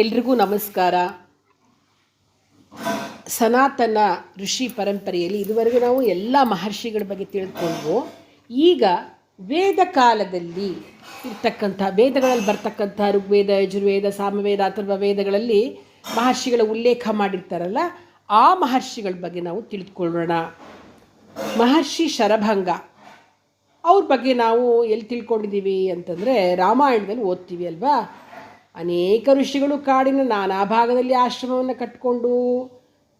ಎಲ್ರಿಗೂ ನಮಸ್ಕಾರ. ಸನಾತನ ಋಷಿ ಪರಂಪರೆಯಲ್ಲಿ ಇದುವರೆಗೂ ನಾವು ಎಲ್ಲ ಮಹರ್ಷಿಗಳ ಬಗ್ಗೆ ತಿಳ್ಕೊಂಡು ಈಗ ವೇದ ಕಾಲದಲ್ಲಿ ಇರ್ತಕ್ಕಂಥ, ವೇದಗಳಲ್ಲಿ ಬರ್ತಕ್ಕಂಥ ಋಗ್ವೇದ, ಯಜುರ್ವೇದ, ಸಾಮವೇದ, ಅಥರ್ವ ವೇದಗಳಲ್ಲಿ ಮಹರ್ಷಿಗಳ ಉಲ್ಲೇಖ ಮಾಡಿರ್ತಾರಲ್ಲ, ಆ ಮಹರ್ಷಿಗಳ ಬಗ್ಗೆ ನಾವು ತಿಳಿದುಕೊಳ್ಳೋಣ ಮಹರ್ಷಿ ಶರಭಂಗ, ಅವ್ರ ಬಗ್ಗೆ ನಾವು ಎಲ್ಲಿ ತಿಳ್ಕೊಂಡಿದ್ದೀವಿ ಅಂತಂದರೆ ರಾಮಾಯಣದಲ್ಲಿ ಓದ್ತೀವಿ ಅಲ್ವಾ? ಅನೇಕ ಋಷಿಗಳು ಕಾಡಿನ ನಾನಾ ಭಾಗದಲ್ಲಿ ಆಶ್ರಮವನ್ನು ಕಟ್ಟಿಕೊಂಡು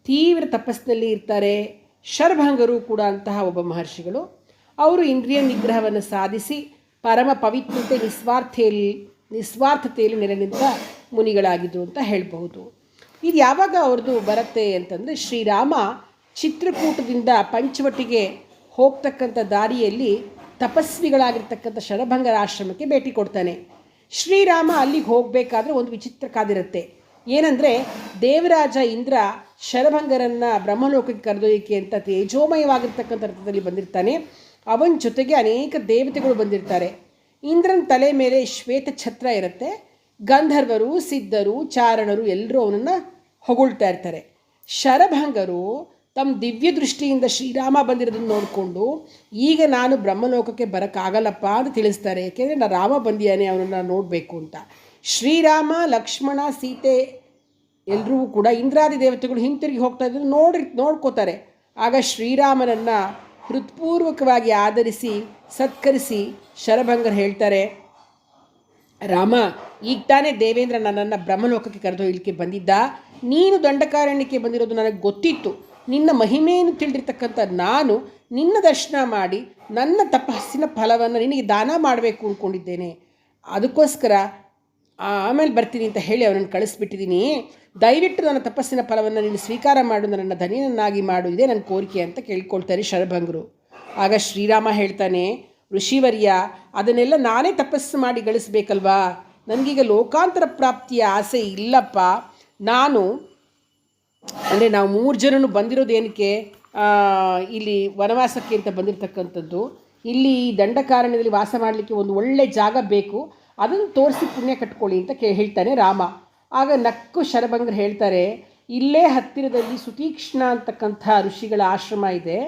ತೀವ್ರ ತಪಸ್ಸಿನಲ್ಲಿ ಇರ್ತಾರೆ. ಶರಭಂಗರು ಕೂಡ ಅಂತಹ ಒಬ್ಬ ಮಹರ್ಷಿಗಳು. ಅವರು ಇಂದ್ರಿಯ ನಿಗ್ರಹವನ್ನು ಸಾಧಿಸಿ ಪರಮ ಪವಿತ್ರತೆ ನಿಸ್ವಾರ್ಥೆಯಲ್ಲಿ ನಿಸ್ವಾರ್ಥತೆಯಲ್ಲಿ ನೆಲೆ ನಿಂತ ಮುನಿಗಳಾಗಿದ್ದರು ಅಂತ ಹೇಳಬಹುದು. ಇದು ಯಾವಾಗ ಅವ್ರದ್ದು ಬರುತ್ತೆ ಅಂತಂದರೆ ಶ್ರೀರಾಮ ಚಿತ್ರಕೂಟದಿಂದ ಪಂಚವಟಿಗೆ ಹೋಗ್ತಕ್ಕಂಥ ದಾರಿಯಲ್ಲಿ ತಪಸ್ವಿಗಳಾಗಿರ್ತಕ್ಕಂಥ ಶರಭಂಗರ ಆಶ್ರಮಕ್ಕೆ ಭೇಟಿ ಕೊಡ್ತಾನೆ. ಶ್ರೀರಾಮ ಅಲ್ಲಿಗೆ ಹೋಗಬೇಕಾದ್ರೆ ಒಂದು ವಿಚಿತ್ರ ಕಾದಿರುತ್ತೆ. ಏನಂದರೆ ದೇವರಾಜ ಇಂದ್ರ ಶರಭಂಗರನ್ನು ಬ್ರಹ್ಮಲೋಕಕ್ಕೆ ಕರೆದೊಯ್ಯಕ್ಕೆ ಅಂತ ತೇಜೋಮಯವಾಗಿರ್ತಕ್ಕಂಥ ಅರ್ಥದಲ್ಲಿ ಬಂದಿರ್ತಾನೆ. ಅವನ ಜೊತೆಗೆ ಅನೇಕ ದೇವತೆಗಳು ಬಂದಿರ್ತಾರೆ. ಇಂದ್ರನ ತಲೆ ಮೇಲೆ ಶ್ವೇತ ಛತ್ರ ಇರುತ್ತೆ. ಗಂಧರ್ವರು, ಸಿದ್ಧರು, ಚಾರಣರು ಎಲ್ಲರೂ ಅವನನ್ನು ಹೊಗಳ್ತಾ ಇರ್ತಾರೆ. ಶರಭಂಗರು ತಮ್ಮ ದಿವ್ಯ ದೃಷ್ಟಿಯಿಂದ ಶ್ರೀರಾಮ ಬಂದಿರೋದನ್ನು ನೋಡಿಕೊಂಡು, ಈಗ ನಾನು ಬ್ರಹ್ಮಲೋಕಕ್ಕೆ ಬರೋಕ್ಕಾಗಲ್ಲಪ್ಪ ಅಂತ ತಿಳಿಸ್ತಾರೆ. ಏಕೆಂದರೆ ನಾನು ರಾಮ ಬಂದಿಯಾನೆ, ಅವನನ್ನು ನೋಡಬೇಕು ಅಂತ. ಶ್ರೀರಾಮ, ಲಕ್ಷ್ಮಣ, ಸೀತೆ ಎಲ್ಲರೂ ಕೂಡ ಇಂದ್ರಾದಿ ದೇವತೆಗಳು ಹಿಂತಿರುಗಿ ಹೋಗ್ತಾ ಇದ್ದರು ನೋಡಿ ನೋಡ್ಕೋತಾರೆ. ಆಗ ಶ್ರೀರಾಮನನ್ನು ಹೃತ್ಪೂರ್ವಕವಾಗಿ ಆಧರಿಸಿ, ಸತ್ಕರಿಸಿ ಶರಭಂಗರ್ ಹೇಳ್ತಾರೆ, ರಾಮ, ಈಗ ತಾನೇ ದೇವೇಂದ್ರ ನನ್ನನ್ನು ಬ್ರಹ್ಮಲೋಕಕ್ಕೆ ಕರೆದೊಯ್ಯಲಿಕ್ಕೆ ಬಂದಿದ್ದ. ನೀನು ದಂಡಕಾರಣ್ಯಕ್ಕೆ ಬಂದಿರೋದು ನನಗೆ ಗೊತ್ತಿತ್ತು. ನಿನ್ನ ಮಹಿಮೆಯನ್ನು ತಿಳಿದಿರ್ತಕ್ಕಂಥ ನಾನು ನಿನ್ನ ದರ್ಶನ ಮಾಡಿ ನನ್ನ ತಪಸ್ಸಿನ ಫಲವನ್ನು ನಿನಗೆ ದಾನ ಮಾಡಬೇಕು ಅಂದ್ಕೊಂಡಿದ್ದೇನೆ. ಅದಕ್ಕೋಸ್ಕರ ಆಮೇಲೆ ಬರ್ತೀನಿ ಅಂತ ಹೇಳಿ ಅವನನ್ನು ಕಳಿಸ್ಬಿಟ್ಟಿದ್ದೀನಿ. ದಯವಿಟ್ಟು ನನ್ನ ತಪಸ್ಸಿನ ಫಲವನ್ನು ನೀನು ಸ್ವೀಕಾರ ಮಾಡು, ನನ್ನ ಧನಿಯನ್ನಾಗಿ ಮಾಡು. ಇದೇ ನನ್ನ ಕೋರಿಕೆ ಅಂತ ಕೇಳ್ಕೊಳ್ತಾರೆ ಶರಭಂಗರು. ಆಗ ಶ್ರೀರಾಮ ಹೇಳ್ತಾನೆ, ಋಷಿವರ್ಯ, ಅದನ್ನೆಲ್ಲ ನಾನೇ ತಪಸ್ಸು ಮಾಡಿ ಗಳಿಸ್ಬೇಕಲ್ವಾ? ನನಗೀಗ ಲೋಕಾಂತರ ಪ್ರಾಪ್ತಿಯ ಆಸೆ ಇಲ್ಲಪ್ಪ. ನಾನು ಅಂದರೆ ನಾವು ಮೂರು ಜನನು ಬಂದಿರೋದು ಏನಕ್ಕೆ ಇಲ್ಲಿ ವನವಾಸಕ್ಕೆ ಅಂತ ಬಂದಿರತಕ್ಕಂಥದ್ದು. ಇಲ್ಲಿ ದಂಡಕಾರಣ್ಯದಲ್ಲಿ ವಾಸ ಮಾಡಲಿಕ್ಕೆ ಒಂದು ಒಳ್ಳೆ ಜಾಗ ಬೇಕು. ಅದನ್ನು ತೋರಿಸಿ ಪುಣ್ಯ ಕಟ್ಕೊಳ್ಳಿ ಅಂತ ಕೇ, ಹೇಳ್ತಾನೆ ರಾಮ. ಆಗ ನಕ್ಕು ಶರಭಂಗರು ಹೇಳ್ತಾರೆ, ಇಲ್ಲೇ ಹತ್ತಿರದಲ್ಲಿ ಸುತೀಕ್ಷ್ಣ ಅಂತಕ್ಕಂಥ ಋಷಿಗಳ ಆಶ್ರಮ ಇದೆ.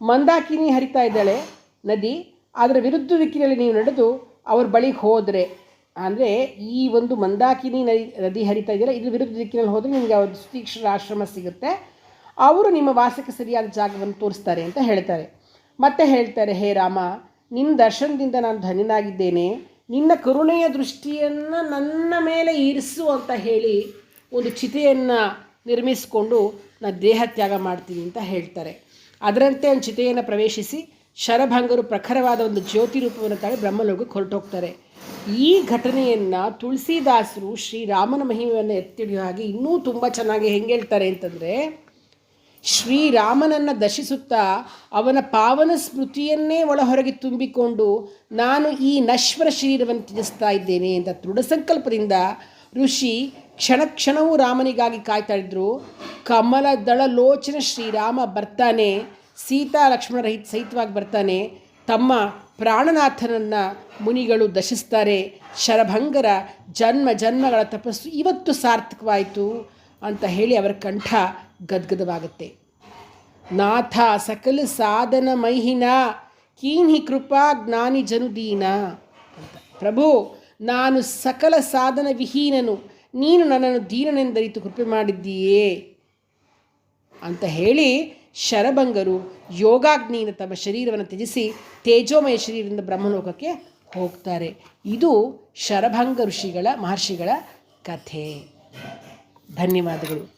ಮಂದಾಕಿನಿ ಹರಿತಾ ಇದ್ದಾಳೆ ನದಿ. ಅದರ ವಿರುದ್ಧ ದಿಕ್ಕಿನಲ್ಲಿ ನೀವು ನಡೆದು ಅವ್ರ ಬಳಿಗೆ ಹೋದರೆ. ಅಂದರೆ ಈ ಒಂದು ಮಂದಾಕಿನಿ ನದಿ ನದಿ ಹರಿತಾ ಇದೆಯಲ್ಲ, ಇದ್ರ ವಿರುದ್ಧ ದಿಕ್ಕಿನಲ್ಲಿ ಹೋದರೆ ನಿಮಗೆ ಅವ್ರ ಸುತೀಕ್ಷ್ಣ ಆಶ್ರಮ ಸಿಗುತ್ತೆ. ಅವರು ನಿಮ್ಮ ವಾಸಕ್ಕೆ ಸರಿಯಾದ ಜಾಗವನ್ನು ತೋರಿಸ್ತಾರೆ ಅಂತ ಹೇಳ್ತಾರೆ. ಮತ್ತೆ ಹೇಳ್ತಾರೆ, ಹೇ ರಾಮ, ನಿನ್ನ ದರ್ಶನದಿಂದ ನಾನು ಧನ್ಯನಾಗಿದ್ದೇನೆ. ನಿನ್ನ ಕರುಣೆಯ ದೃಷ್ಟಿಯನ್ನು ನನ್ನ ಮೇಲೆ ಇರಿಸು ಅಂತ ಹೇಳಿ ಒಂದು ಚಿತೆಯನ್ನು ನಿರ್ಮಿಸಿಕೊಂಡು ನಾನು ದೇಹ ತ್ಯಾಗ ಮಾಡ್ತೀನಿ ಅಂತ ಹೇಳ್ತಾರೆ. ಅದರಂತೆ ಒಂದು ಚಿತೆಯನ್ನು ಪ್ರವೇಶಿಸಿ ಶರಭಂಗರು ಪ್ರಖರವಾದ ಒಂದು ಜ್ಯೋತಿ ರೂಪವನ್ನು ತಾಳಿ ಬ್ರಹ್ಮಲೋಕಕ್ಕೆ ಹೊರಟೋಗ್ತಾರೆ. ಈ ಘಟನೆಯನ್ನು ತುಳಸಿದಾಸರು ಶ್ರೀರಾಮನ ಮಹಿಮೆಯನ್ನು ಎತ್ತಿಡಿಯೋ ಹಾಗೆ ಇನ್ನೂ ತುಂಬ ಚೆನ್ನಾಗಿ ಹೆಂಗೆ ಹೇಳ್ತಾರೆ ಅಂತಂದರೆ, ಶ್ರೀರಾಮನನ್ನು ದರ್ಶಿಸುತ್ತಾ ಅವನ ಪಾವನ ಸ್ಮೃತಿಯನ್ನೇ ಒಳಹೊರಗೆ ತುಂಬಿಕೊಂಡು ನಾನು ಈ ನಶ್ವರ ಶರೀರವನ್ನು ತ್ಯಜಿಸ್ತಾ ಇದ್ದೇನೆ ಅಂತ ದೃಢ ಸಂಕಲ್ಪದಿಂದ ಋಷಿ ಕ್ಷಣ ಕ್ಷಣವೂ ರಾಮನಿಗಾಗಿ ಕಾಯ್ತಾ ಇದ್ರು. ಕಮಲ ದಳ ಲೋಚನ ಶ್ರೀರಾಮ ಬರ್ತಾನೆ, ಸೀತಾ ಲಕ್ಷ್ಮಣ ರಹಿತ ಸಹಿತವಾಗಿ ಬರ್ತಾನೆ ತಮ್ಮ ಪ್ರಾಣನಾಥನನ್ನು ಮುನಿಗಳು ದಶಿಸ್ತಾರೆ. ಶರಭಂಗರ ಜನ್ಮ ಜನ್ಮಗಳ ತಪಸ್ಸು ಇವತ್ತು ಸಾರ್ಥಕವಾಯಿತು ಅಂತ ಹೇಳಿ ಅವರ ಕಂಠ ಗದ್ಗದವಾಗುತ್ತೆ. ನಾಥ ಸಕಲ ಸಾಧನ ಮೈಹಿನ, ಕೀನ್ಹಿ ಕೃಪಾ ಜ್ಞಾನಿ ಜನುದೀನ ಅಂತ. ಪ್ರಭು, ನಾನು ಸಕಲ ಸಾಧನ ವಿಹೀನನು, ನೀನು ನನ್ನನ್ನು ದೀನನೆಂದರಿತು ಕೃಪೆ ಮಾಡಿದ್ದೀಯೇ ಅಂತ ಹೇಳಿ ಶರಭಂಗರು ಯೋಗಾಗ್ನಿಯಿಂದ ತಮ್ಮ ಶರೀರವನ್ನು ತ್ಯಜಿಸಿ ತೇಜೋಮಯ ಶರೀರದಿಂದ ಬ್ರಹ್ಮಲೋಕಕ್ಕೆ ಹೋಗ್ತಾರೆ. ಇದು ಶರಭಂಗ ಋಷಿಗಳ, ಮಹರ್ಷಿಗಳ ಕಥೆ. ಧನ್ಯವಾದಗಳು.